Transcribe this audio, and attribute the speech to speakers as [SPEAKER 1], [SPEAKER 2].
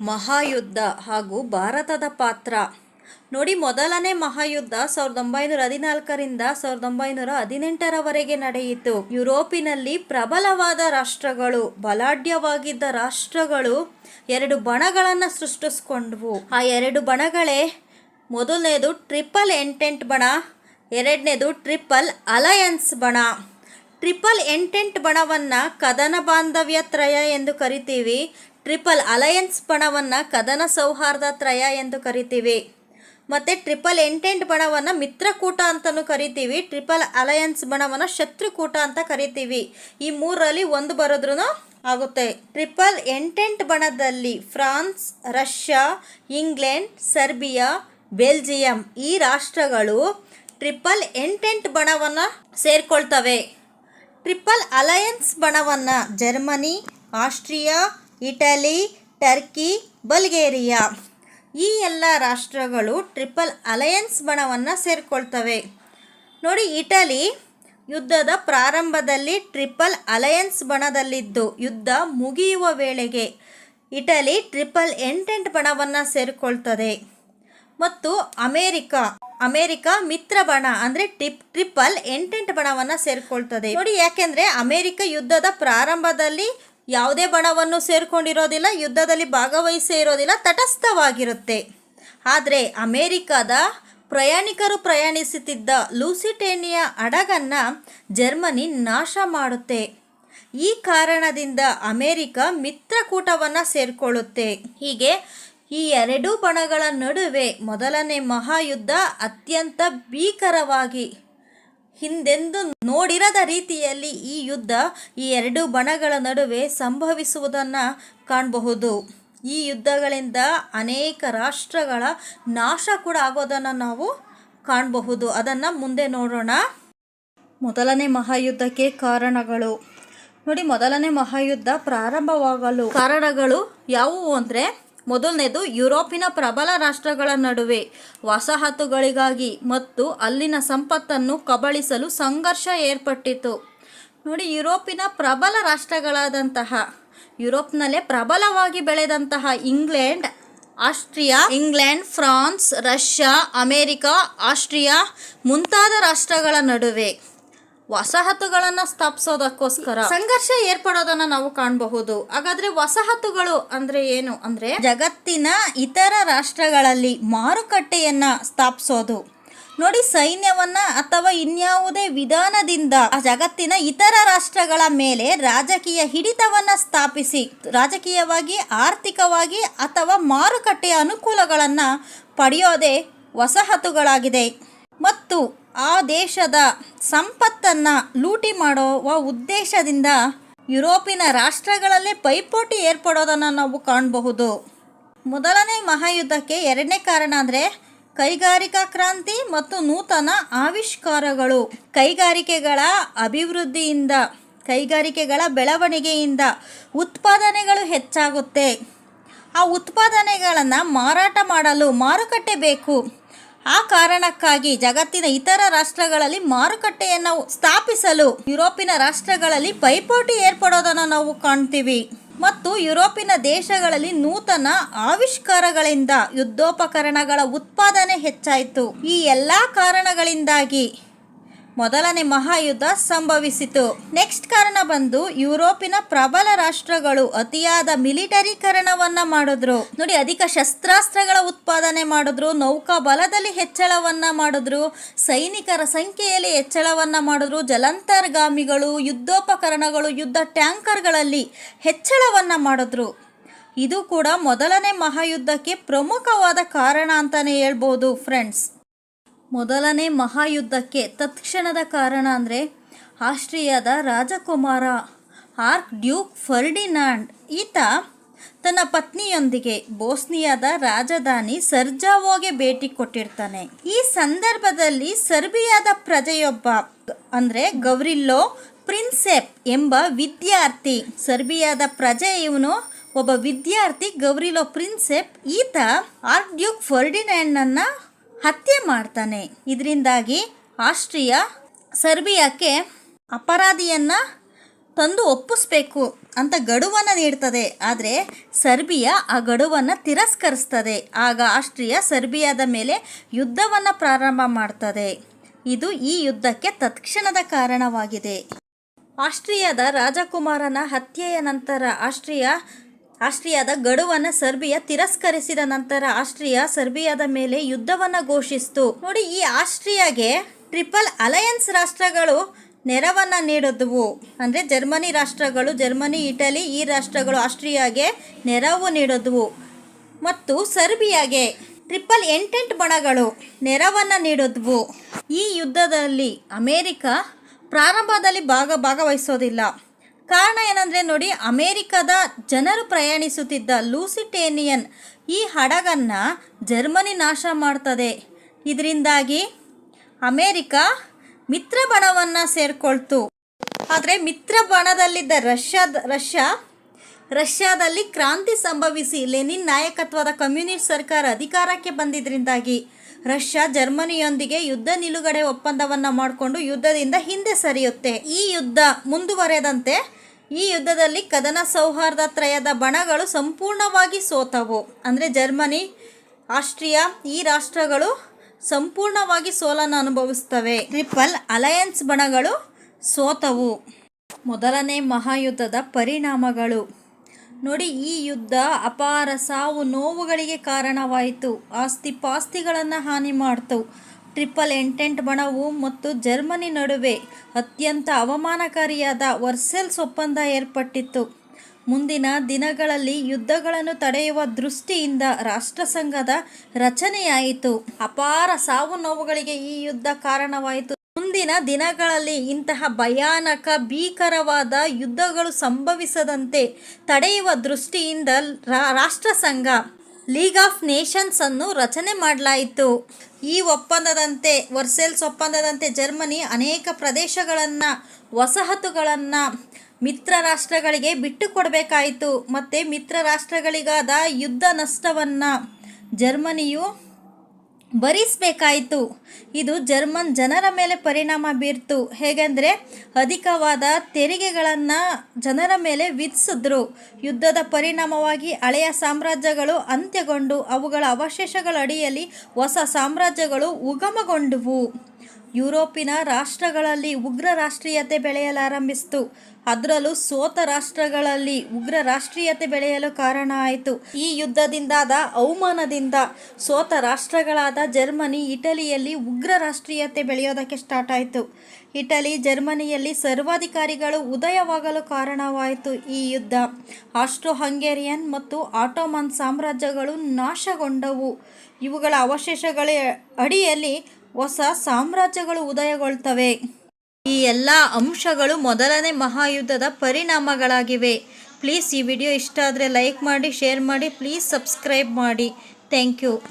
[SPEAKER 1] ಮಹಾಯುದ್ಧ ಹಾಗೂ ಭಾರತದ ಪಾತ್ರ. ನೋಡಿ, ಮೊದಲನೇ ಮಹಾಯುದ್ಧ ಸಾವಿರದ ಒಂಬೈನೂರ ಹದಿನಾಲ್ಕರಿಂದ ಸಾವಿರದ ಒಂಬೈನೂರ ಹದಿನೆಂಟರವರೆಗೆ ನಡೆಯಿತು. ಯುರೋಪಿನಲ್ಲಿ ಪ್ರಬಲವಾದ ರಾಷ್ಟ್ರಗಳು, ಬಲಾಢ್ಯವಾಗಿದ್ದ ರಾಷ್ಟ್ರಗಳು ಎರಡು ಬಣಗಳನ್ನು ಸೃಷ್ಟಿಸ್ಕೊಂಡ್ವು. ಆ ಎರಡು ಬಣಗಳೇ ಮೊದಲನೇದು ಟ್ರಿಪಲ್ ಎಂಟೆಂಟ್ ಬಣ, ಎರಡನೇದು ಟ್ರಿಪಲ್ ಅಲಯನ್ಸ್ ಬಣ. ಟ್ರಿಪಲ್ ಎಂಟೆಂಟ್ ಬಣವನ್ನು ಕದನ ಬಾಂಧವ್ಯ ತ್ರಯ ಎಂದು ಕರಿತೀವಿ. ಟ್ರಿಪಲ್ ಅಲಯನ್ಸ್ ಬಣವನ್ನು ಕದನ ಸೌಹಾರ್ದ ತ್ರಯ ಎಂದು ಕರಿತೀವಿ. ಮತ್ತು ಟ್ರಿಪಲ್ ಎಂಟೆಂಟ್ ಬಣವನ್ನು ಮಿತ್ರಕೂಟ ಅಂತಲೂ ಕರಿತೀವಿ. ಟ್ರಿಪಲ್ ಅಲಯನ್ಸ್ ಬಣವನ್ನು ಶತ್ರುಕೂಟ ಅಂತ ಕರಿತೀವಿ. ಈ ಮೂರರಲ್ಲಿ ಒಂದು ಬರೋದ್ರೂ ಆಗುತ್ತೆ. Triple entente ಬಣದಲ್ಲಿ France, Russia, England, Serbia, Belgium ಈ ರಾಷ್ಟ್ರಗಳು ಟ್ರಿಪಲ್ ಎಂಟೆಂಟ್ ಬಣವನ್ನು ಸೇರ್ಕೊಳ್ತವೆ. Triple alliance ಬಣವನ್ನು Germany, Austria Italy, Turkey, Bulgaria. ಈ ಎಲ್ಲ ರಾಷ್ಟ್ರಗಳು ಟ್ರಿಪಲ್ ಅಲಯನ್ಸ್ ಬಣವನ್ನು ಸೇರಿಕೊಳ್ತವೆ. ನೋಡಿ, ಇಟಲಿ ಯುದ್ಧದ ಪ್ರಾರಂಭದಲ್ಲಿ ಟ್ರಿಪಲ್ ಅಲಯನ್ಸ್ ಬಣದಲ್ಲಿದ್ದು ಯುದ್ಧ ಮುಗಿಯುವ ವೇಳೆಗೆ ಇಟಲಿ ಟ್ರಿಪಲ್ ಎಂಟೆಂಟ್ ಬಣವನ್ನು ಸೇರಿಕೊಳ್ತದೆ. ಮತ್ತು ಅಮೇರಿಕ ಅಮೇರಿಕ ಮಿತ್ರ ಬಣ ಅಂದರೆ ಟಿಪ್, ಟ್ರಿಪಲ್ ಎಂಟೆಂಟ್ ಬಣವನ್ನು ಸೇರಿಕೊಳ್ತದೆ. ನೋಡಿ, ಯಾಕೆಂದರೆ ಅಮೇರಿಕ ಯುದ್ಧದ ಪ್ರಾರಂಭದಲ್ಲಿ ಯಾವುದೇ ಬಣವನ್ನು ಸೇರಿಕೊಂಡಿರೋದಿಲ್ಲ, ಯುದ್ಧದಲ್ಲಿ ಭಾಗವಹಿಸೇ ಇರೋದಿಲ್ಲ, ತಟಸ್ಥವಾಗಿರುತ್ತೆ. ಆದರೆ ಅಮೇರಿಕಾದ ಪ್ರಯಾಣಿಕರು ಪ್ರಯಾಣಿಸುತ್ತಿದ್ದ ಲೂಸಿಟೇನಿಯಾ ಹಡಗನ್ನು ಜರ್ಮನಿ ನಾಶ ಮಾಡುತ್ತೆ. ಈ ಕಾರಣದಿಂದ ಅಮೇರಿಕ ಮಿತ್ರಕೂಟವನ್ನು ಸೇರಿಕೊಳ್ಳುತ್ತೆ. ಹೀಗೆ ಈ ಎರಡೂ ಬಣಗಳ ನಡುವೆ ಮೊದಲನೇ ಮಹಾಯುದ್ಧ ಅತ್ಯಂತ ಭೀಕರವಾಗಿ ಹಿಂದೆಂದೂ ನೋಡಿರದ ರೀತಿಯಲ್ಲಿ ಈ ಯುದ್ಧ ಈ ಎರಡು ಬಣಗಳ ನಡುವೆ ಸಂಭವಿಸುವುದನ್ನು ಕಾಣಬಹುದು. ಈ ಯುದ್ಧಗಳಿಂದ ಅನೇಕ ರಾಷ್ಟ್ರಗಳ ನಾಶ ಕೂಡ ಆಗೋದನ್ನು ನಾವು ಕಾಣಬಹುದು. ಅದನ್ನು ಮುಂದೆ ನೋಡೋಣ. ಮೊದಲನೇ ಮಹಾಯುದ್ಧಕ್ಕೆ ಕಾರಣಗಳು. ನೋಡಿ, ಮೊದಲನೇ ಮಹಾಯುದ್ಧ ಪ್ರಾರಂಭವಾಗಲು ಕಾರಣಗಳು ಯಾವುವು ಅಂದರೆ ಮೊದಲನೇದು ಯುರೋಪಿನ ಪ್ರಬಲ ರಾಷ್ಟ್ರಗಳ ನಡುವೆ ವಸಾಹತುಗಳಿಗಾಗಿ ಮತ್ತು ಅಲ್ಲಿನ ಸಂಪತ್ತನ್ನು ಕಬಳಿಸಲು ಸಂಘರ್ಷ ಏರ್ಪಟ್ಟಿತು. ನೋಡಿ, ಯುರೋಪಿನ ಪ್ರಬಲ ರಾಷ್ಟ್ರಗಳಾದಂತಹ, ಯುರೋಪ್ನಲ್ಲೇ ಪ್ರಬಲವಾಗಿ ಬೆಳೆದಂತಹ England, Austria, England, France, Russia, America, Austria ಮುಂತಾದ ರಾಷ್ಟ್ರಗಳ ನಡುವೆ. ವಸಾಹತುಗಳನ್ನು ಸ್ಥಾಪಿಸೋದಕ್ಕೋಸ್ಕರ ಸಂಘರ್ಷ ಏರ್ಪಡೋದನ್ನ ನಾವು ಕಾಣಬಹುದು. ಹಾಗಾದ್ರೆ ವಸಾಹತುಗಳು ಅಂದ್ರೆ ಏನು? ಅಂದ್ರೆ ಜಗತ್ತಿನ ಇತರ ರಾಷ್ಟ್ರಗಳಲ್ಲಿ ಮಾರುಕಟ್ಟೆಯನ್ನ ಸ್ಥಾಪಿಸೋದು. ನೋಡಿ, ಸೈನ್ಯವನ್ನ ಅಥವಾ ಇನ್ಯಾವುದೇ ವಿಧಾನದಿಂದ ಆ ಜಗತ್ತಿನ ಇತರ ರಾಷ್ಟ್ರಗಳ ಮೇಲೆ ರಾಜಕೀಯ ಹಿಡಿತವನ್ನ ಸ್ಥಾಪಿಸಿ, ರಾಜಕೀಯವಾಗಿ, ಆರ್ಥಿಕವಾಗಿ ಅಥವಾ ಮಾರುಕಟ್ಟೆಯ ಅನುಕೂಲಗಳನ್ನ ಪಡೆಯೋದೇ ವಸಾಹತುಗಳಾಗಿದೆ. ಮತ್ತು ಆ ದೇಶದ ಸಂಪತ್ತನ್ನು ಲೂಟಿ ಮಾಡುವ ಉದ್ದೇಶದಿಂದ ಯುರೋಪಿನ ರಾಷ್ಟ್ರಗಳಲ್ಲೇ ಪೈಪೋಟಿ ಏರ್ಪಡೋದನ್ನು ನಾವು ಕಾಣಬಹುದು. ಮೊದಲನೇ ಮಹಾಯುದ್ಧಕ್ಕೆ ಎರಡನೇ ಕಾರಣ ಅಂದರೆ ಕೈಗಾರಿಕಾ ಕ್ರಾಂತಿ ಮತ್ತು ನೂತನ ಆವಿಷ್ಕಾರಗಳು. ಕೈಗಾರಿಕೆಗಳ ಅಭಿವೃದ್ಧಿಯಿಂದ, ಕೈಗಾರಿಕೆಗಳ ಬೆಳವಣಿಗೆಯಿಂದ ಉತ್ಪಾದನೆಗಳು ಹೆಚ್ಚಾಗುತ್ತೆ. ಆ ಉತ್ಪಾದನೆಗಳನ್ನು ಮಾರಾಟ ಮಾಡಲು ಮಾರುಕಟ್ಟೆ ಬೇಕು. ಆ ಕಾರಣಕ್ಕಾಗಿ ಜಗತ್ತಿನ ಇತರ ರಾಷ್ಟ್ರಗಳಲ್ಲಿ ಮಾರುಕಟ್ಟೆಯನ್ನು ಸ್ಥಾಪಿಸಲು ಯುರೋಪಿನ ರಾಷ್ಟ್ರಗಳಲ್ಲಿ ಪೈಪೋಟಿ ಏರ್ಪಡೋದನ್ನು ನಾವು ಕಾಣ್ತೀವಿ. ಮತ್ತು ಯುರೋಪಿನ ದೇಶಗಳಲ್ಲಿ ನೂತನ ಆವಿಷ್ಕಾರಗಳಿಂದ ಯುದ್ಧೋಪಕರಣಗಳ ಉತ್ಪಾದನೆ ಹೆಚ್ಚಾಯಿತು. ಈ ಎಲ್ಲ ಕಾರಣಗಳಿಂದಾಗಿ ಮೊದಲನೇ ಮಹಾಯುದ್ಧ ಸಂಭವಿಸಿತು. ನೆಕ್ಸ್ಟ್ ಕಾರಣ ಬಂದು ಯುರೋಪಿನ ಪ್ರಬಲ ರಾಷ್ಟ್ರಗಳು ಅತಿಯಾದ ಮಿಲಿಟರೀಕರಣವನ್ನ ಮಾಡಿದ್ರು. ನೋಡಿ, ಅಧಿಕ ಶಸ್ತ್ರಾಸ್ತ್ರಗಳ ಉತ್ಪಾದನೆ ಮಾಡಿದ್ರು, ನೌಕಾ ಬಲದಲ್ಲಿ ಹೆಚ್ಚಳವನ್ನ ಮಾಡಿದ್ರು, ಸೈನಿಕರ ಸಂಖ್ಯೆಯಲ್ಲಿ ಹೆಚ್ಚಳವನ್ನ ಮಾಡಿದ್ರು, ಜಲಂತರ್ಗಾಮಿಗಳು, ಯುದ್ಧೋಪಕರಣಗಳು, ಯುದ್ಧ ಟ್ಯಾಂಕರ್ಗಳಲ್ಲಿ ಹೆಚ್ಚಳವನ್ನ ಮಾಡಿದ್ರು. ಇದು ಕೂಡ ಮೊದಲನೇ ಮಹಾಯುದ್ಧಕ್ಕೆ ಪ್ರಮುಖವಾದ ಕಾರಣ ಅಂತಾನೆ ಹೇಳ್ಬೋದು ಫ್ರೆಂಡ್ಸ್ ಮೊದಲನೇ ಮಹಾಯುದ್ಧಕ್ಕೆ ತತ್ಕ್ಷಣದ ಕಾರಣ ಅಂದರೆ ಆಸ್ಟ್ರಿಯಾದ ರಾಜಕುಮಾರ ಆರ್ಕ್ ಡ್ಯೂಕ್ ಫರ್ಡಿನಾಂಡ್. ಈತ ತನ್ನ ಪತ್ನಿಯೊಂದಿಗೆ ಬೋಸ್ನಿಯಾದ ರಾಜಧಾನಿ ಸರ್ಜಾವೋಗೆ ಭೇಟಿ ಕೊಟ್ಟಿರ್ತಾನೆ. ಈ ಸಂದರ್ಭದಲ್ಲಿ ಸರ್ಬಿಯಾದ ಪ್ರಜೆಯೊಬ್ಬ ಅಂದರೆ ಗೌರಿಲ್ಲೋ ಪ್ರಿನ್ಸೆಪ್ ಎಂಬ ವಿದ್ಯಾರ್ಥಿ. ಸರ್ಬಿಯಾದ ಪ್ರಜೆ ಇವನು, ಒಬ್ಬ ವಿದ್ಯಾರ್ಥಿ ಗೌರಿಲೋ ಪ್ರಿನ್ಸೆಪ್. ಈತ ಆರ್ಕ್ ಡ್ಯೂಕ್ ಫರ್ಡಿನಾಂಡನ್ನು ಹತ್ಯೆ ಮಾಡ್ತಾನೆ. ಇದರಿಂದಾಗಿ ಆಸ್ಟ್ರಿಯಾ ಸರ್ಬಿಯಾಕ್ಕೆ ಅಪರಾಧಿಯನ್ನು ತಂದು ಒಪ್ಪಿಸ್ಬೇಕು ಅಂತ ಗಡುವನ್ನು ನೀಡ್ತದೆ. ಆದರೆ ಸರ್ಬಿಯಾ ಆ ಗಡುವನ್ನು ತಿರಸ್ಕರಿಸ್ತದೆ. ಆಗ ಆಸ್ಟ್ರಿಯಾ ಸರ್ಬಿಯಾದ ಮೇಲೆ ಯುದ್ಧವನ್ನು ಪ್ರಾರಂಭ ಮಾಡ್ತದೆ. ಇದು ಈ ಯುದ್ಧಕ್ಕೆ ತತ್ಕ್ಷಣದ ಕಾರಣವಾಗಿದೆ. ಆಸ್ಟ್ರಿಯಾದ ರಾಜಕುಮಾರನ ಹತ್ಯೆಯ ನಂತರ ಆಸ್ಟ್ರಿಯಾ ಆಸ್ಟ್ರಿಯಾದ ಗಡುವನ್ನು ಸರ್ಬಿಯಾ ತಿರಸ್ಕರಿಸಿದ ನಂತರ ಆಸ್ಟ್ರಿಯಾ ಸರ್ಬಿಯಾದ ಮೇಲೆ ಯುದ್ಧವನ್ನು ಘೋಷಿಸಿತು. ನೋಡಿ, ಈ ಆಸ್ಟ್ರಿಯಾಗೆ ಟ್ರಿಪಲ್ ಅಲಯನ್ಸ್ ರಾಷ್ಟ್ರಗಳು ನೆರವನ್ನು ನೀಡಿದ್ವು. ಅಂದರೆ ಜರ್ಮನಿ ರಾಷ್ಟ್ರಗಳು, ಜರ್ಮನಿ, ಇಟಲಿ, ಈ ರಾಷ್ಟ್ರಗಳು ಆಸ್ಟ್ರಿಯಾಗೆ ನೆರವು ನೀಡಿದ್ವು. ಮತ್ತು ಸರ್ಬಿಯಾಗೆ ಟ್ರಿಪಲ್ ಎಂಟೆಂಟ್ ಬಣಗಳು ನೆರವನ್ನು ನೀಡಿದ್ವು. ಈ ಯುದ್ಧದಲ್ಲಿ ಅಮೇರಿಕ ಪ್ರಾರಂಭದಲ್ಲಿ ಭಾಗ ಭಾಗವಹಿಸೋದಿಲ್ಲ. ಕಾರಣ ಏನಂದರೆ ನೋಡಿ, ಅಮೇರಿಕದ ಜನರು ಪ್ರಯಾಣಿಸುತ್ತಿದ್ದ ಲೂಸಿಟೇನಿಯನ್ ಈ ಹಡಗನ್ನು ಜರ್ಮನಿ ನಾಶ ಮಾಡ್ತದೆ. ಇದರಿಂದಾಗಿ ಅಮೇರಿಕ ಮಿತ್ರ ಬಣವನ್ನು ಸೇರಿಕೊಳ್ತು. ಆದರೆ ಮಿತ್ರ ಬಣದಲ್ಲಿದ್ದ ರಷ್ಯಾದ, ರಷ್ಯಾ, ರಷ್ಯಾದಲ್ಲಿ ಕ್ರಾಂತಿ ಸಂಭವಿಸಿ ಲೆನಿನ್ ನಾಯಕತ್ವದ ಕಮ್ಯುನಿಸ್ಟ್ ಸರ್ಕಾರ ಅಧಿಕಾರಕ್ಕೆ ಬಂದಿದ್ದರಿಂದಾಗಿ ರಷ್ಯಾ ಜರ್ಮನಿಯೊಂದಿಗೆ ಯುದ್ಧ ನಿಲುಗಡೆ ಒಪ್ಪಂದವನ್ನು ಮಾಡಿಕೊಂಡು ಯುದ್ಧದಿಂದ ಹಿಂದೆ ಸರಿಯುತ್ತೆ. ಈ ಯುದ್ಧ ಮುಂದುವರೆದಂತೆ ಈ ಯುದ್ಧದಲ್ಲಿ ಕದನ ಸೌಹಾರ್ದ ತ್ರಯದ ಬಣಗಳು ಸಂಪೂರ್ಣವಾಗಿ ಸೋತವು. ಅಂದರೆ ಜರ್ಮನಿ, ಆಸ್ಟ್ರಿಯಾ ಈ ರಾಷ್ಟ್ರಗಳು ಸಂಪೂರ್ಣವಾಗಿ ಸೋಲನ್ನು ಅನುಭವಿಸ್ತವೆ ಟ್ರಿಪಲ್ ಅಲಯನ್ಸ್ ಬಣಗಳು ಸೋತವು. ಮೊದಲನೇ ಮಹಾಯುದ್ಧದ ಪರಿಣಾಮಗಳು. ನೋಡಿ, ಈ ಯುದ್ಧ ಅಪಾರ ಸಾವು ನೋವುಗಳಿಗೆ ಕಾರಣವಾಯಿತು. ಆಸ್ತಿ ಪಾಸ್ತಿಗಳನ್ನು ಹಾನಿ ಮಾಡ್ತು. ಟ್ರಿಪಲ್ ಎಂಟೆಂಟ್ ಬಣವು ಮತ್ತು ಜರ್ಮನಿ ನಡುವೆ ಅತ್ಯಂತ ಅವಮಾನಕಾರಿಯಾದ ವರ್ಸೆಲ್ಸ್ ಒಪ್ಪಂದ ಏರ್ಪಟ್ಟಿತ್ತು. ಮುಂದಿನ ದಿನಗಳಲ್ಲಿ ಯುದ್ಧಗಳನ್ನು ತಡೆಯುವ ದೃಷ್ಟಿಯಿಂದ ರಾಷ್ಟ್ರಸಂಘದ ರಚನೆಯಾಯಿತು. ಅಪಾರ ಸಾವು ನೋವುಗಳಿಗೆ ಈ ಯುದ್ಧ ಕಾರಣವಾಯಿತು. ಮುಂದಿನ ದಿನಗಳಲ್ಲಿ ಇಂತಹ ಭಯಾನಕ, ಭೀಕರವಾದ ಯುದ್ಧಗಳು ಸಂಭವಿಸದಂತೆ ತಡೆಯುವ ದೃಷ್ಟಿಯಿಂದ ರಾಷ್ಟ್ರಸಂಘ, ಲೀಗ್ ಆಫ್ ನೇಷನ್ಸ್ ಅನ್ನು ರಚನೆ ಮಾಡಲಾಯಿತು. ಈ ಒಪ್ಪಂದದಂತೆ, ವರ್ಸೆಲ್ಸ್ ಒಪ್ಪಂದದಂತೆ ಜರ್ಮನಿ ಅನೇಕ ಪ್ರದೇಶಗಳನ್ನು, ವಸಾಹತುಗಳನ್ನು ಮಿತ್ರ ರಾಷ್ಟ್ರಗಳಿಗೆ ಬಿಟ್ಟು ಕೊಡಬೇಕಾಯಿತು ಮತ್ತು ಮಿತ್ರ ರಾಷ್ಟ್ರಗಳಿಗಾದ ಯುದ್ಧ ನಷ್ಟವನ್ನು ಜರ್ಮನಿಯು ಭರಿಸಬೇಕಾಯಿತು. ಇದು ಜರ್ಮನ್ ಜನರ ಮೇಲೆ ಪರಿಣಾಮ ಬೀರ್ತು. ಹೇಗೆಂದರೆ, ಅಧಿಕವಾದ ತೆರಿಗೆಗಳನ್ನು ಜನರ ಮೇಲೆ ವಿಧಿಸಿದ್ರು. ಯುದ್ಧದ ಪರಿಣಾಮವಾಗಿ ಹಳೆಯ ಸಾಮ್ರಾಜ್ಯಗಳು ಅಂತ್ಯಗೊಂಡು, ಅವುಗಳ ಅವಶೇಷಗಳ ಅಡಿಯಲ್ಲಿ ಹೊಸ ಸಾಮ್ರಾಜ್ಯಗಳು ಉಗಮಗೊಂಡುವು. ಯುರೋಪಿನ ರಾಷ್ಟ್ರಗಳಲ್ಲಿ ಉಗ್ರ ರಾಷ್ಟ್ರೀಯತೆ ಬೆಳೆಯಲಾರಂಭಿಸಿತು. ಅದರಲ್ಲೂ ಸೋತ ರಾಷ್ಟ್ರಗಳಲ್ಲಿ ಉಗ್ರ ರಾಷ್ಟ್ರೀಯತೆ ಬೆಳೆಯಲು ಕಾರಣ ಆಯಿತು. ಈ ಯುದ್ಧದಿಂದಾದ ಅವಮಾನದಿಂದ ಸೋತ ರಾಷ್ಟ್ರಗಳಾದ ಜರ್ಮನಿ, ಇಟಲಿಯಲ್ಲಿ ಉಗ್ರ ರಾಷ್ಟ್ರೀಯತೆ ಬೆಳೆಯೋದಕ್ಕೆ ಸ್ಟಾರ್ಟ್ ಆಯಿತು. ಇಟಲಿ, ಜರ್ಮನಿಯಲ್ಲಿ ಸರ್ವಾಧಿಕಾರಿಗಳು ಉದಯವಾಗಲು ಕಾರಣವಾಯಿತು ಈ ಯುದ್ಧ. ಆಸ್ಟ್ರೋ ಹಂಗೇರಿಯನ್ ಮತ್ತು ಆಟೋಮನ್ ಸಾಮ್ರಾಜ್ಯಗಳು ನಾಶಗೊಂಡವು. ಇವುಗಳ ಅವಶೇಷಗಳ ಅಡಿಯಲ್ಲಿ ಹೊಸ ಸಾಮ್ರಾಜ್ಯಗಳು ಉದಯಗೊಳ್ತವೆ. ಈ ಎಲ್ಲ ಅಂಶಗಳು ಮೊದಲನೇ ಮಹಾಯುದ್ಧದ ಪರಿಣಾಮಗಳಾಗಿವೆ. ಪ್ಲೀಸ್ ಈ ವಿಡಿಯೋ ಇಷ್ಟ ಆದರೆ ಲೈಕ್ ಮಾಡಿ, ಶೇರ್ ಮಾಡಿ, ಪ್ಲೀಸ್ ಸಬ್ಸ್ಕ್ರೈಬ್ ಮಾಡಿ. Thank you.